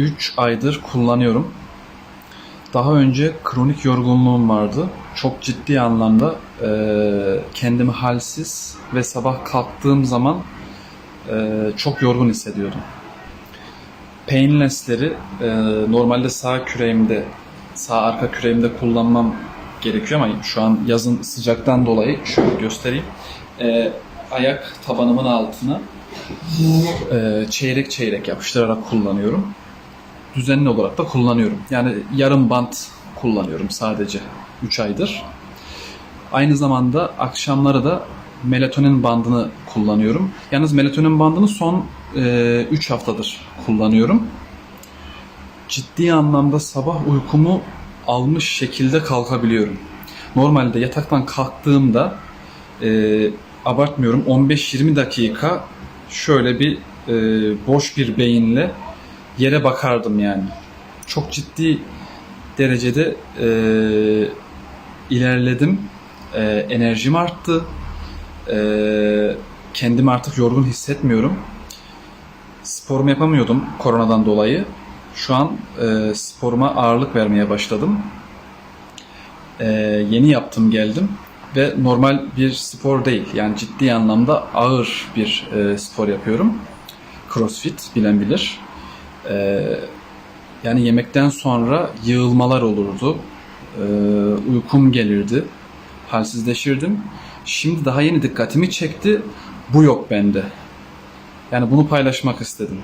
3 aydır kullanıyorum. Daha önce kronik yorgunluğum vardı. Çok ciddi anlamda e, kendimi halsiz ve sabah kalktığım zaman e, çok yorgun hissediyordum. Painless'leri e, normalde sağ küreğimde, sağ arka küreğimde kullanmam gerekiyor ama şu an yazın sıcaktan dolayı şöyle göstereyim. E, ayak tabanımın altına e, çeyrek çeyrek yapıştırarak kullanıyorum. Düzenli olarak da kullanıyorum. Yani yarım bant kullanıyorum sadece 3 aydır. Aynı zamanda akşamları da melatonin bandını kullanıyorum. Yalnız melatonin bandını son 3 haftadır kullanıyorum. Ciddi anlamda sabah uykumu almış şekilde kalkabiliyorum. Normalde yataktan kalktığımda e, abartmıyorum 15-20 dakika şöyle bir e, boş bir beyinle yere bakardım yani. Çok ciddi derecede e, ilerledim. E, enerjim arttı. E, kendimi artık yorgun hissetmiyorum. Sporumu yapamıyordum koronadan dolayı. Şu an e, sporuma ağırlık vermeye başladım. E, yeni yaptım geldim ve normal bir spor değil. Yani ciddi anlamda ağır bir e, spor yapıyorum. Crossfit bilen bilir. E, yani yemekten sonra yığılmalar olurdu. E, uykum gelirdi. Halsizleşirdim. Şimdi daha yeni dikkatimi çekti. Bu yok bende. Yani bunu paylaşmak istedim.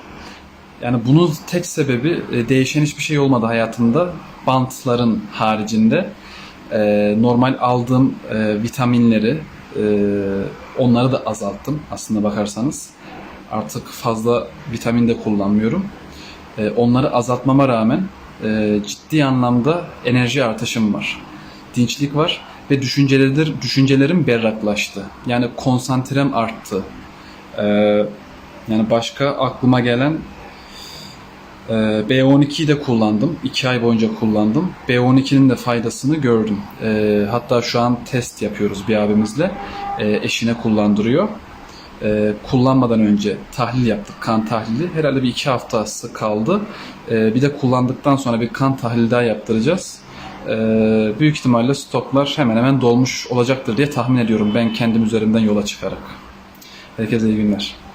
Yani bunun tek sebebi e, değişen hiçbir şey olmadı hayatımda. Bantların haricinde e, normal aldığım e, vitaminleri e, onları da azalttım aslında bakarsanız. Artık fazla vitamin de kullanmıyorum. E, onları azaltmama rağmen e, ciddi anlamda enerji artışım var. Dinçlik var ve düşünceler, düşüncelerim berraklaştı. Yani konsantrem arttı. E, yani başka aklıma gelen ee, B12'yi de kullandım. 2 ay boyunca kullandım. B12'nin de faydasını gördüm. Hatta şu an test yapıyoruz bir abimizle. Eşine kullandırıyor. Ee, kullanmadan önce tahlil yaptık, kan tahlili. Herhalde bir iki haftası kaldı. Ee, bir de kullandıktan sonra bir kan tahlili daha yaptıracağız. Ee, büyük ihtimalle stoklar hemen hemen dolmuş olacaktır diye tahmin ediyorum ben kendim üzerimden yola çıkarak. Herkese iyi günler.